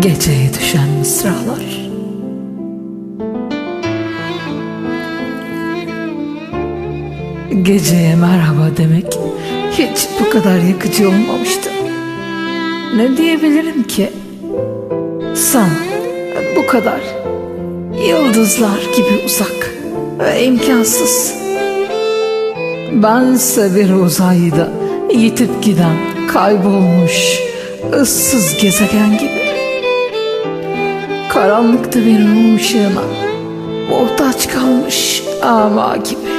Geceye düşen mısralar Geceye merhaba demek hiç bu kadar yakıcı olmamıştı. Ne diyebilirim ki? Sen bu kadar yıldızlar gibi uzak ve imkansız. Bense bir uzayda yitip giden kaybolmuş ıssız gezegen gibi. Karanlıkta bir mum ışığına muhtaç kalmış ama gibi.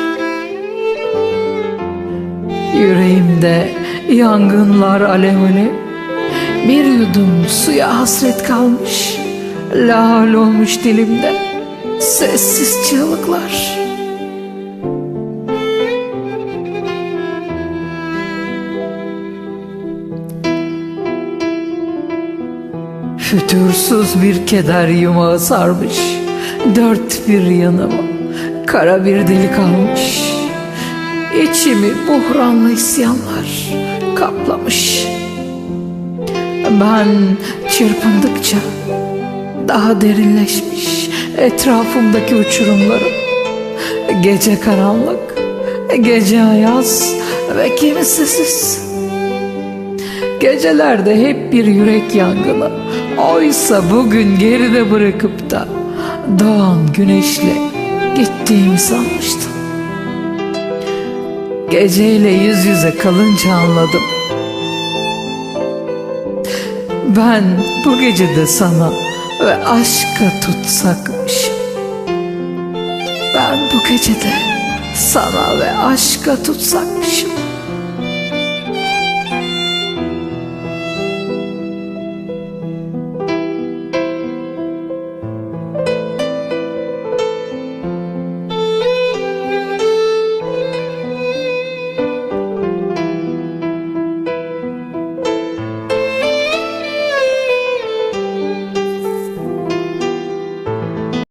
Yüreğimde yangınlar alev alev Bir yudum suya hasret kalmış Lal olmuş dilimde Sessiz çığlıklar Fütursuz bir keder yumağı sarmış Dört bir yanıma Kara bir delik almış İçimi buhranlı isyanlar kaplamış. Ben çırpındıkça daha derinleşmiş etrafımdaki uçurumlarım. Gece karanlık, gece ayaz ve kimsesiz. Gecelerde hep bir yürek yangını. Oysa bugün geride bırakıp da doğan güneşle gittiğimi sanmıştım. Geceyle yüz yüze kalınca anladım. Ben bu gecede sana ve aşka tutsakmışım. Ben bu gecede sana ve aşka tutsakmışım.